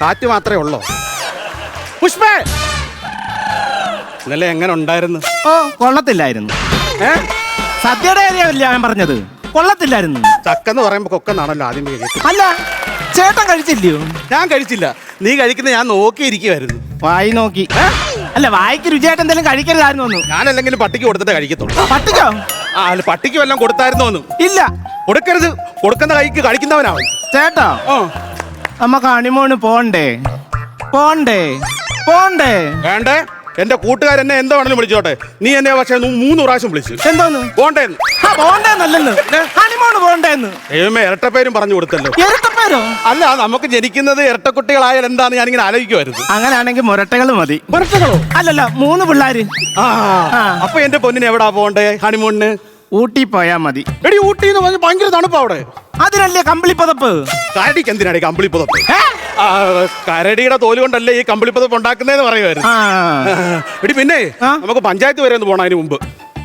കാറ്റ് മാത്രമേ ഉള്ളോ? പുഷ്പേ! ഇന്നലെ എങ്ങനെ ഉണ്ടായിരുന്നു? ഓ കൊള്ളത്തില്ലായിരുന്നു. ഏ? സദ്യയുടെ കാര്യമല്ല ഞാൻ പറഞ്ഞത്? കൊള്ളത്തില്ലായിരുന്നു. ചക്കെന്ന് പറയുമ്പോ കൊക്കെന്നാണല്ലോ ആദ്യം അല്ല ചേട്ടൻ കഴിച്ചില്ലയോ? ഞാൻ കഴിച്ചില്ല. നീ കഴിക്കുന്ന ഞാൻ നോക്കിയിരിക്കുവായിരുന്നു. വായി നോക്കി. അല്ല വായിക്ക് രുചിയായിട്ട് എന്തെങ്കിലും കഴിക്കരുതായിരുന്നു ഞാൻ അല്ലെങ്കിലും പട്ടിക്ക് കൊടുത്തിട്ടേ കഴിക്കത്തുള്ളൂ. പട്ടിക്കോ? ആ അല്ല പട്ടിക്ക് വല്ലതും കൊടുത്തായിരുന്നോന്ന്? ഇല്ല. കൊടുക്കരുത്. കൊടുക്കുന്ന കൈക്ക് കഴിക്കുന്നവനാവും. ചേട്ടാ ആ. നമുക്ക് ഹണിമൂണ് പോണ്ടേ? പോണ്ടേ? പോണ്ടേ? വേണ്ടേ? എന്റെ കൂട്ടുകാരെന്നെ എന്താ വേണമെങ്കിലും വിളിച്ചോട്ടെ. നീ എന്നെ പക്ഷെ മൂന്ന് പ്രാവശ്യം വിളിച്ചു. എന്തോന്ന്? പോണ്ടേന്ന്. ആ പോണ്ടേന്നല്ലെന്ന്. ഹണിമൂണ് പോണ്ടേന്ന്. ദൈവമേ ഇരട്ടപ്പേരും പറഞ്ഞു കൊടുത്തല്ലോ. ഇരട്ടപ്പേരോ? അല്ല നമുക്ക് ജനിക്കുന്നത് ഇരട്ടക്കുട്ടികളായാൽ എന്താന്ന് ഞാനിങ്ങനെ ആലോചിക്കുമായിരുന്നു അങ്ങനെയാണെങ്കിൽ മുരട്ടകൾ മതി. ഇരട്ടകളോ അല്ലല്ല മൂന്ന് പിള്ളാര്. ആ. അപ്പൊ എന്റെ പൊന്നിന് എവിടാ പോണ്ടേ ഹണിമൂണിന് ഊട്ടി പോയാ മതി. എടി ഊട്ടി എന്ന് പറഞ്ഞ് ഭയങ്കര തണുപ്പാ അവിടെ. അതിനല്ലേ കമ്പിളി പതപ്പ് കരടിക്ക് എന്തിനാടി കമ്പിളി ഏ? ആ, കരടിയുടെ തോൽ കൊണ്ടല്ലേ ഈ കമ്പിളിപ്പതപ്പ് ഉണ്ടാക്കുന്നതെന്ന് പറയുമായിരുന്നു ആ. എടി പിന്നെ ആ? നമുക്ക് പഞ്ചായത്ത് വരെ ഒന്ന് പോണതിന് മുമ്പ്.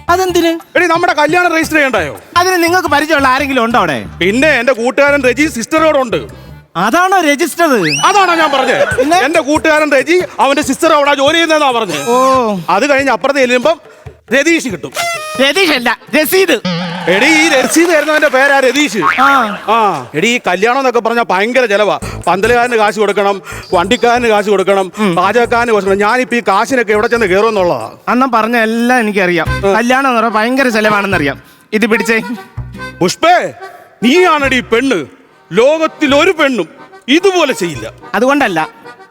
അതെന്തിന്? എടി നമ്മുടെ കല്യാണം രജിസ്റ്റർ ചെയ്യണ്ടായോ? അതിന് നിങ്ങൾക്ക് പരിചയമുള്ള ആരെങ്കിലും ഉണ്ടോ അവിടെ? പിന്നെ എന്റെ കൂട്ടുകാരൻ രജി സിസ്റ്ററോടുണ്ട്. അതാണോ രജിസ്റ്റർ? അതാണോ ഞാൻ പറഞ്ഞത് പിന്നെ? എന്റെ കൂട്ടുകാരൻ രജി അവന്റെ സിസ്റ്റർ അവിടെ ജോലി ചെയ്യുന്നതെന്നാ പറഞ്ഞത് ഓ. അത് കഴിഞ്ഞ് അപ്പുറത്ത് ചെല്ലുമ്പം രതീഷ് കിട്ടും. രതീഷ് അല്ല രസീദ് എടി ഈ രസീത് തരുന്നവന്റെ പേരാ രതീഷ്. ആ. എടി ഈ കല്യാണം എന്നൊക്കെ പറഞ്ഞാൽ ഭയങ്കര ചെലവാ. പന്തലുകാരന് കാശ് കൊടുക്കണം വണ്ടിക്കാരന് കാശ് കൊടുക്കണം പാചകക്കാരന് കാശ് കൊടുക്കണം. ഞാനിപ്പോ ഈ കാശിനൊക്കെ എവിടെ ചെന്ന് കയറുമെന്നുള്ളതാ അന്ന് പറഞ്ഞ എല്ലാം എനിക്കറിയാം. കല്യാണം എന്ന് പറഞ്ഞാൽ ഭയങ്കര ചെലവാണെന്നറിയാം. ഇത് പിടിച്ചേ. പുഷ്പേ നീയാണടി പെണ്ണ്. ലോകത്തിൽ ഒരു പെണ്ണും ഇതുപോലെ ചെയ്യില്ല. അതുകൊണ്ടല്ല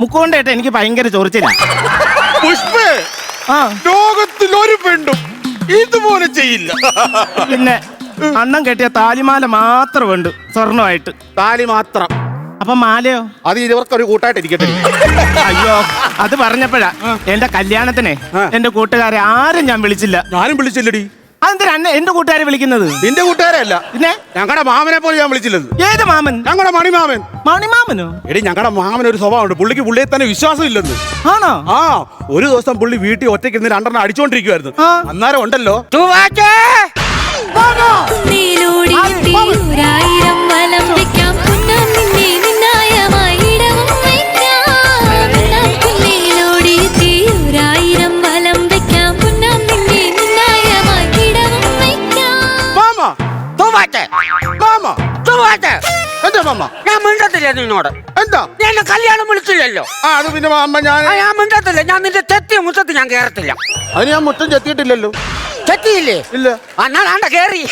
മുക്കുകൊണ്ടേട്ട് എനിക്ക് ഭയങ്കര ചൊറിച്ചില്ല പുഷ്പേ ആ. ലോകത്തിൽ ഒരു പെണ്ണും ഇതുപോലെ ചെയ്യില്ല. പിന്നെ അണ്ണം കെട്ടിയ താലിമാല മാത്രം ഉണ്ട് സ്വർണമായിട്ട് താലി മാത്രം. അപ്പൊ മാലയോ? അത് ഇവർക്കൊരു കൂട്ടായിട്ട് ഇരിക്കട്ടെ. അയ്യോ അത് പറഞ്ഞപ്പോഴാ എന്റെ കല്യാണത്തിനെ. എന്റെ കൂട്ടുകാരെ ആരും ഞാൻ വിളിച്ചില്ല. ഞാനും വിളിച്ചില്ലടി. അതെന്തിനാ അന്നെ എന്റെ കൂട്ടുകാരെ വിളിക്കുന്നത്? നിന്റെ കൂട്ടുകാരല്ല പിന്നെ? ഞങ്ങളുടെ മാമനെ പോലെ ഞാൻ വിളിച്ചില്ലത്. ഏത് മാമൻ? ഞങ്ങളുടെ മണിമാമൻ. മണിമാമനോ? എടി ഞങ്ങളുടെ മാമൻ ഒരു സ്വഭാവമുണ്ട്. പുള്ളിക്ക് പുള്ളിയെ തന്നെ വിശ്വാസം ഇല്ലെന്ന് ആണോ? ആ ഒരു ദിവസം പുള്ളി വീട്ടിൽ ഒറ്റയ്ക്ക് ഇന്ന് രണ്ടെണ്ണം അടിച്ചോണ്ടിരിക്കുവായിരുന്നു. അന്നേരം ഉണ്ടല്ലോ. മാമ. ഞാൻ മിണ്ടത്തില്ല നിന്നോട്? എന്താ? ഞാൻ എന്നെ കല്യാണം വിളിച്ചില്ലല്ലോ. ആ അത് പിന്നെ അമ്മ ഞാൻ ആ ഞാൻ മിണ്ടത്തില്ല. ഞാൻ നിന്റെ തെറ്റിയ മുറ്റത്ത് ഞാൻ കേറത്തില്ല. അതിന് ഞാൻ മുറ്റം ചെത്തിയിട്ടില്ലല്ലോ. തെറ്റിയില്ലേ ഇല്ല. അന്നാലാണ്ട കേറി.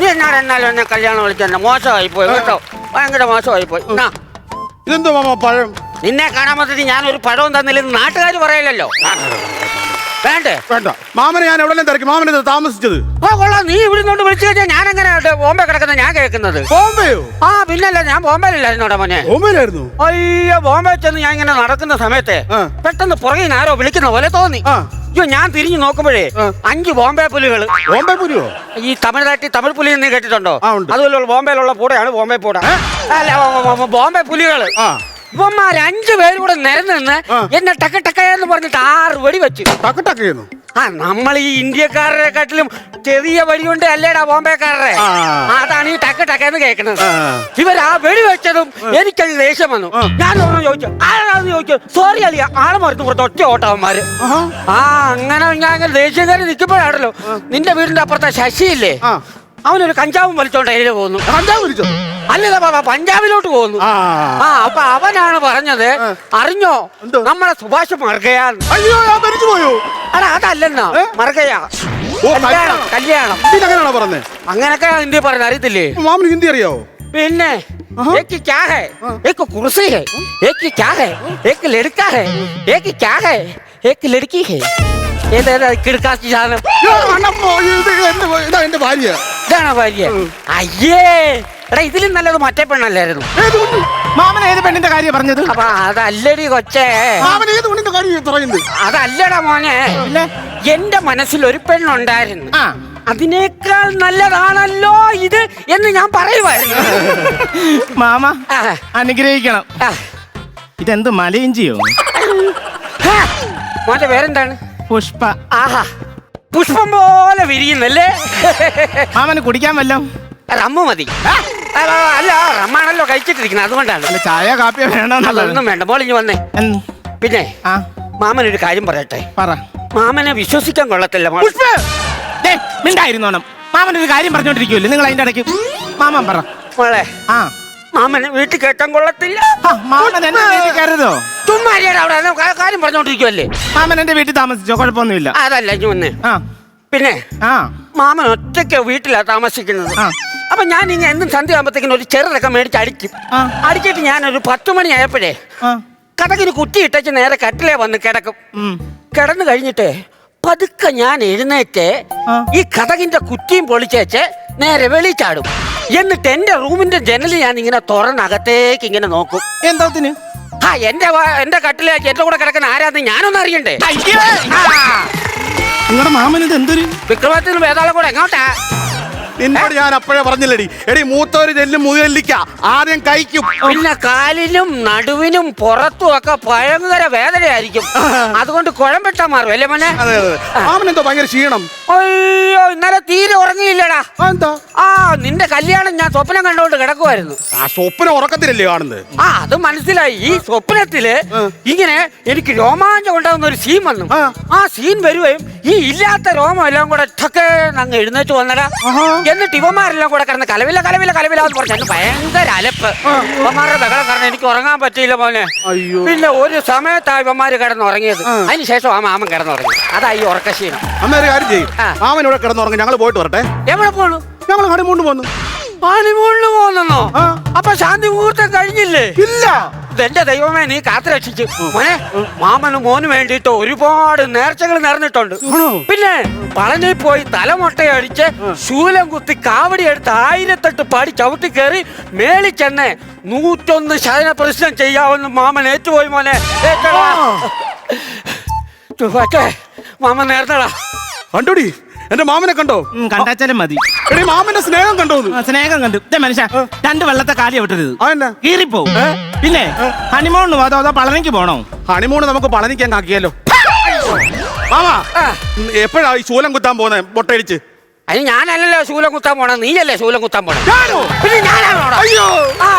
നീ എന്നോട് എന്നാലും എന്നെ കല്യാണം വിളിച്ചെന്നെ? മോശമായി പോയി കേട്ടോ. ഭയങ്കര മോശമായി പോയി എന്നാ, ഇതെന്തോ മാമ പഴം? നിന്നെ കാണാൻ ഞാൻ ഞാനൊരു പഴവും തന്നില്ലെന്ന് നാട്ടുകാർ പറയില്ലല്ലോ വേണ്ടേ? വേണ്ട. മാമനെ ഞാൻ എവിടെ തിരക്കി. മാമനെ താമസിച്ചത്. ഓ കൊള്ളാം. നീ ഇവിടെ നിന്നോണ്ട് വിളിച്ചു കഴിഞ്ഞാൽ ഞാൻ എങ്ങനെ ബോംബെ കിടക്കുന്നത് ഞാൻ കേൾക്കുന്നത്? ബോംബെയോ? ആ പിന്നല്ല ഞാൻ ബോംബെയിലായിരുന്നു മോനെ. ബോംബെയിലായിരുന്നു? അയ്യോ ബോംബെ ചെന്ന് ഞാൻ ഇങ്ങനെ നടക്കുന്ന സമയത്തെ. പെട്ടെന്ന് പുറകിൽ ആരോ വിളിക്കുന്ന പോലെ തോന്നി. അയ്യോ ഞാൻ തിരിഞ്ഞു നോക്കുമ്പോഴേ. അഞ്ച് ബോംബെ പുലികൾ ബോംബെ പുലിയോ? ഈ തമിഴ്നാട്ടിൽ തമിഴ് പുലി എന്ന് കേട്ടിട്ടുണ്ടോ? അതുപോലെ ബോംബെയിലുള്ള പൂടയാണ് ബോംബെ പൂട. അല്ല ബോംബെ പുലികൾ ആ ഇവന്മാർ അഞ്ചു പേരും കൂടെ നിരന്ന് നിന്ന് എന്നെ ടക്ക ടക്ക എന്ന് പറഞ്ഞിട്ട് ആറ് വെടി വെച്ചു. ടക്ക് ടക്ക് ചെയ്യുന്നു ആ നമ്മൾ ഈ ഇന്ത്യക്കാരെക്കാട്ടിലും ചെറിയ വടി കൊണ്ട് അല്ലേടാ ബോംബെക്കാരുടെ. അതാണ് ഈ ടക്ക ടക്ക എന്ന് കേൾക്കുന്നത്. ഇവർ ആ വെടി വെച്ചതും എനിക്കത് ദേഷ്യം വന്നു. ഞാൻ ഒന്ന് ചോദിച്ചു ആരാന്ന് ചോദിച്ചു? സോറി അലിയ ആളെ മറുത്ത് പുറത്ത് ഒറ്റ ഓട്ടവന്മാര്. ആ അങ്ങനെ ഞാൻ അങ്ങനെ ദേഷ്യം കയറി നിൽക്കുമ്പോഴാണല്ലോ. നിന്റെ വീടിന്റെ അപ്പുറത്തെ ശശിയില്ലേ. അവനൊരു കഞ്ചാവും വലിച്ചോണ്ട് അതിൽ പോകുന്നു കഞ്ചാവ് പിടിച്ചോ അല്ലല്ല ബാബാ പഞ്ചാബിലോട്ട് പോകുന്നു ആ ആ അപ്പൊ അവനാണ് പറഞ്ഞത് അറിഞ്ഞോ എന്തോ? നമ്മളെ സുഭാഷ് മറുകയാന്ന് അയ്യോ ഞാൻ മരിച്ചു പോയോ അടാ അതല്ലെന്നാ മറുകയാ ഓ, കല്യാണം കല്യാണം. കല്യാണം ഇതിനെങ്ങനെയാണോ പറഞ്ഞേ അങ്ങനൊക്കെ ഹിന്ദി പറഞ്ഞ അറിയത്തില്ലേ മാമന് ഹിന്ദി അറിയാവോ പിന്നെ एक क्या है एक कुर्सी है एक क्या है एक लड़का है एक क्या है एक लड़की है ഏതാ കിടക്കാശി സാധനം യ്യോ, അണ്ണമ്മോ, ഇത് എന്റെ ഇതാ എന്റെ ഭാര്യ ഇതാണോ ഭാര്യ അയ്യേ. എടാ ഇതിലും നല്ലത് മറ്റേ പെണ്ണല്ലായിരുന്നു. മാമൻ ഏത് പെണ്ണിന്റെ കാര്യം പറഞ്ഞത്? അപ്പൊ അതല്ലടി കൊച്ചേ. മാമൻ ഏത് പെണ്ണിന്റെ കാര്യം പറയുന്നത്? അതല്ലടാ മോനെ? എന്റെ മനസ്സിൽ ഒരു പെണ്ണുണ്ടായിരുന്നു. അതിനേക്കാൾ നല്ലതാണല്ലോ ഇത് എന്ന് ഞാൻ പറയുമായിരുന്നു. മാമ അനുഗ്രഹിക്കണം. ഇതെന്ത് മലയിഞ്ചിയോ? ചെയ്യോ മോന്റെ പേരെന്താണ്? പുഷ്പ. ആഹാ. പുഷ്പം പോലെ വിരിയുന്നല്ലേ? മാമന് കുടിക്കാൻ വല്ലോ റമ്മ മതി. ആ, ആ, അല്ല റമ്മാണല്ലോ കഴിച്ചിട്ടിരിക്കുന്നത്. അതുകൊണ്ടാണ്. അല്ല ചായ കാപ്പിയോ വേണമെന്നുള്ളത് അതൊന്നും വേണ്ട. മോളിഞ്ഞ് വന്നേ. എന്ന്? പിന്നെ ആ. മാമൻ ഒരു കാര്യം പറയട്ടെ. പറ. മാമനെ വിശ്വസിക്കാൻ കൊള്ളത്തില്ല മോൾ പുഷ്പ! ദേ, മിണ്ടായിരുന്നോണം മാമൻ ഒരു കാര്യം പറഞ്ഞോണ്ടിരിക്കുവല്ലേ? നിങ്ങൾ അതിന്റെ ഇടയ്ക്ക് മാമൻ പറ. മോളെ ആ. മാമനെ വീട്ടിൽ കേൾക്കാൻ കൊള്ളത്തില്ല. ആ, മാമൻ എന്നെ കരുതോ ചുമ്മാ ഇരിയെടാ അവിടെ. അത് കാ- കാര്യം പറഞ്ഞോണ്ടിരിക്കുവല്ലേ? മാമൻ എന്റെ വീട്ടിൽ താമസിച്ചോ? കുഴപ്പമൊന്നുമില്ല. അതല്ല ഇനി വന്നേ ആ. പിന്നെ ആ. മാമൻ ഒറ്റയ്ക്ക് വീട്ടിലാ താമസിക്കുന്നത്. ആ. അപ്പൊ ഞാൻ ഇനി എന്നും സന്ധ്യ ആകുമ്പോഴത്തേക്കിനും ഒരു ചെറുതൊക്കെ മേടിച്ച് അടിക്കും. ആ. അടിച്ചിട്ട് ഞാൻ ഒരു പത്ത് മണി ആയപ്പോഴേ ആ. കഥകിന് കുറ്റി ഇട്ടച്ച് നേരെ കട്ടിലേ വന്ന് കിടക്കും. ഉം. കിടന്നു കഴിഞ്ഞിട്ട് പതുക്കെ ഞാൻ എഴുന്നേറ്റ് ആ. ഈ കഥകിന്റെ കുറ്റിയും പൊളിച്ചേച്ച് നേരെ വെളിച്ചാടും എന്നിട്ട് എന്റെ റൂമിന്റെ ജനൽ ഞാൻ ഇങ്ങനെ തുറന്നകത്തേക്ക് ഇങ്ങനെ നോക്കും. എന്തോത്തിന് ആ എന്റെ എന്റെ കട്ടിലേക്ക് എന്റെ കൂടെ കിടക്കുന്ന ആരാന്ന് ഞാനൊന്നും അറിയണ്ടേ? നിങ്ങളുടെ മാമൻ ഇത് എന്തൊരു വിക്രമത്തിനും വേതാളം കൂടെ എങ്ങോട്ടാ? നിന്നോട് ഞാൻ അപ്പോഴേ പറഞ്ഞില്ലടി. എടി മൂത്തവര് ചെല്ലും മുതലിക്ക ആദ്യം കഴിക്കും. പിന്നെ കാലിനും നടുവിനും പുറത്തും ഒക്കെ ഭയങ്കര വേദനയായിരിക്കും. അതുകൊണ്ട് കുഴമ്പിട്ടാ മാറും അല്ലേ മോനെ? അതെ അതെ മാമൻ എന്തോ ഭയങ്കര ക്ഷീണം. അയ്യോ ഇന്നലെ തീരെ ഉറങ്ങിയില്ലടാ. എന്താ? ആ നിന്റെ കല്യാണം ഞാൻ സ്വപ്നം കണ്ടുകൊണ്ട് കിടക്കുമായിരുന്നു ആ സ്വപ്നം ഉറക്കത്തിലല്ലേ കാണുന്നത്? ആ അത് മനസ്സിലായി. ഈ സ്വപ്നത്തിൽ ഇങ്ങനെ എനിക്ക് രോമാഞ്ചം ഉണ്ടാകുന്ന ഒരു സീൻ വന്നു. ആ. സീൻ വരുകയും ഈ ഇല്ലാത്ത രോമം എല്ലാം കൂടെ ടക്ക് അങ്ങ് എഴുന്നേറ്റ് വന്നടാ. എന്നിട്ട് ഇവന്മാരെല്ലാം കൂടെ കിടന്ന് കലവില കലവില കലവില എന്ന് പറഞ്ഞു എന്നെ ഭയങ്കര അലപ്പ്. ഇവന്മാരുടെ ബഹളം കാരണം എനിക്ക് ഉറങ്ങാൻ പറ്റിയില്ല മോനെ. പിന്നെ ഒരു സമയത്താ ഇവന്മാര് കിടന്ന് ഉറങ്ങിയത് അതിനുശേഷം ആ മാമൻ കിടന്നുറങ്ങി. അതാ ഈ അമ്മ ഒരു കാര്യം ചെയ്യും. ആ. മാമൻ ഇവിടെ കിടന്നുറങ്ങി. ഞങ്ങൾ പോയിട്ട് വരട്ടെ. എവിടെ പോണു? ഞങ്ങൾ ഹണിമൂണ്ട് പോന്നു. ഹണിമൂണിന് പോന്നോ. അപ്പൊ ശാന്തി മുഹൂർത്തം കഴിഞ്ഞില്ലേ? ഇല്ല. എന്റെ ദൈവമേ നീ കാത്തു രക്ഷിച്ചു. മോനെ മാമനും മോനും വേണ്ടിയിട്ട് ഒരുപാട് നേർച്ചകൾ നേർന്നിട്ടുണ്ട്. പിന്നെ പളനി പോയി തലമുട്ടയടിച്ച് ശൂലം കുത്തി കാവടി എടുത്ത് ആയിരത്തെട്ട് പാടി ചവിട്ടി കയറി മേളി ചെന്നെ നൂറ്റൊന്ന് ശയന പ്രശ്നം ചെയ്യാവുന്ന മാമൻ ഏറ്റുപോയി മോനെ. മാമൻ നേർന്നടാ കണ്ടോടി? എന്റെ മാമനെ കണ്ടോ? കണ്ടാച്ചാലും മതി. എടി മാമന്റെ സ്നേഹം കണ്ടോ ആ, സ്നേഹം കണ്ടു. ഇതേ മനുഷ്യ രണ്ട് വെള്ളത്തെ കാലി വിട്ടരുത് അതെന്നാ കീറിപ്പോവും. പിന്നെ ഹണിമോണിന് അതോ അതോ പളനിക്ക് പോണോ? ഹണിമൂണ് നമുക്ക് പളനിക്കാൻ കാക്കിയാലോ. മാമാ ആ. എപ്പോഴാ ഈ ശൂലം കുത്താൻ പോകുന്നത് മുട്ടയടിച്ച്. അത് ഞാനല്ലല്ലോ ശൂലം കുത്താൻ പോണേ നീയല്ലേ ശൂലം കുത്താൻ പോണേ ഞാനോ? പിന്നെ ഞാനാണോ അയ്യോ. ആ.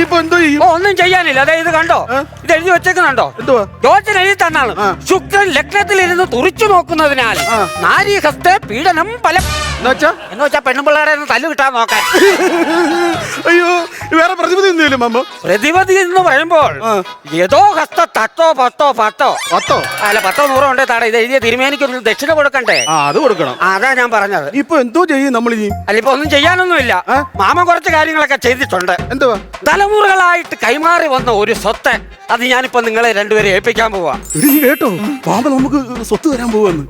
എന്തോ ചെയ്യും? ഒന്നും ചെയ്യാനില്ല. അതായത് കണ്ടോ? ഇത് എഴുതി വെച്ചേക്കുന്നുണ്ടോ? എന്തുവാ? യോജന എഴുതി തന്നാണ്. ശുക്രൻ ലഗ്നത്തിലിരുന്ന് തുറിച്ചു നോക്കുന്നതിനാൽ നാരീഹസ്ത പീഡനം എന്നുവെച്ചാ എന്ന് വെച്ചാ? പെണ്ണുപിള്ളേരെ തല്ലു കിട്ടാൻ നോക്കാൻ. അയ്യോ വേറെ പ്രതിപതി ഒന്നുമില്ല മാമ പ്രതിപതി എന്ന് പറയുമ്പോൾ ഏതോ ഹസ്ത തത്തോ പത്തോ പത്തോ. പത്തോ? അല്ല പത്തോ നൂറോ ഉണ്ട് താട ഇത് എഴുതിയ തിരുമേനിക്കൊരു ദക്ഷിണ കൊടുക്കണ്ടേ? അത് കൊടുക്കണം. അതാ ഞാൻ പറഞ്ഞത്. ഇപ്പൊ എന്തോ ചെയ്യും നമ്മൾ അല്ല ഇപ്പൊ ഒന്നും ചെയ്യാനൊന്നുമില്ല? മാമൻ കുറച്ച് കാര്യങ്ങളൊക്കെ ചെയ്തിട്ടുണ്ട്. എന്തുവാ? തലമുറകളായിട്ട് കൈമാറി വന്ന ഒരു സ്വത്ത് അത് ഞാനിപ്പോ നിങ്ങളെ രണ്ടുപേരെ ഏൽപ്പിക്കാൻ പോവാ. നീ കേട്ടോ. പാമ്പ നമുക്ക് സ്വത്ത് തരാൻ പോവാന്ന്.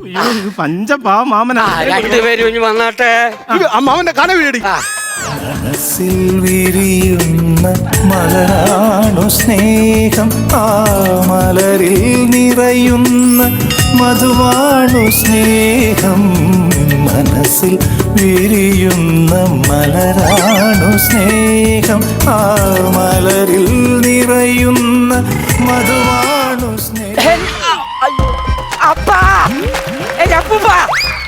പഞ്ചപാ മാമനാ രണ്ടുപേരും ഇനി വന്നാട്ടെ. ഇത് ആ മാമന്റെ കന വീടി മനസ്സിൽ വിരിയുന്ന മലരാണു സ്നേഹം. ആ മലരിൽ നിറയുന്ന മധുവാണു സ്നേഹം. മനസ്സിൽ വിരിയുന്ന മലരാണു സ്നേഹം. ആ മലരിൽ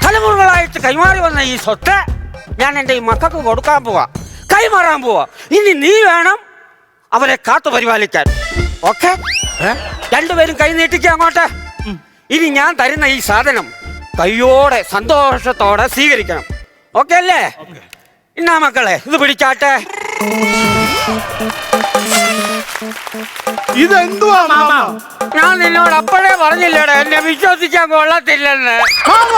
തലമുറകളായിട്ട് കൈമാറി വന്ന ഈ സ്വത്ത് ഞാൻ എന്റെ ഈ മക്കൾക്ക് കൊടുക്കാൻ പോവാ കൈമാറാൻ പോവാ. ഇനി നീ വേണം അവരെ കാത്തു പരിപാലിക്കാൻ. ഓക്കെ? രണ്ടുപേരും കൈ നീട്ടിക്കുക അങ്ങോട്ട്. ഇനി ഞാൻ തരുന്ന ഈ സാധനം കയ്യോടെ സന്തോഷത്തോടെ സ്വീകരിക്കണം. ഓക്കെ അല്ലേ? ഇന്നാ മക്കളെ ഇത് പിടിച്ചാട്ടെ. ഇതെന്തുവാ മാമ ഞാൻ നിന്നോട് അപ്പോഴേ പറഞ്ഞില്ലേടാ എന്നെ വിശ്വസിക്കാൻ കൊള്ളത്തില്ലെന്ന്. മാമ.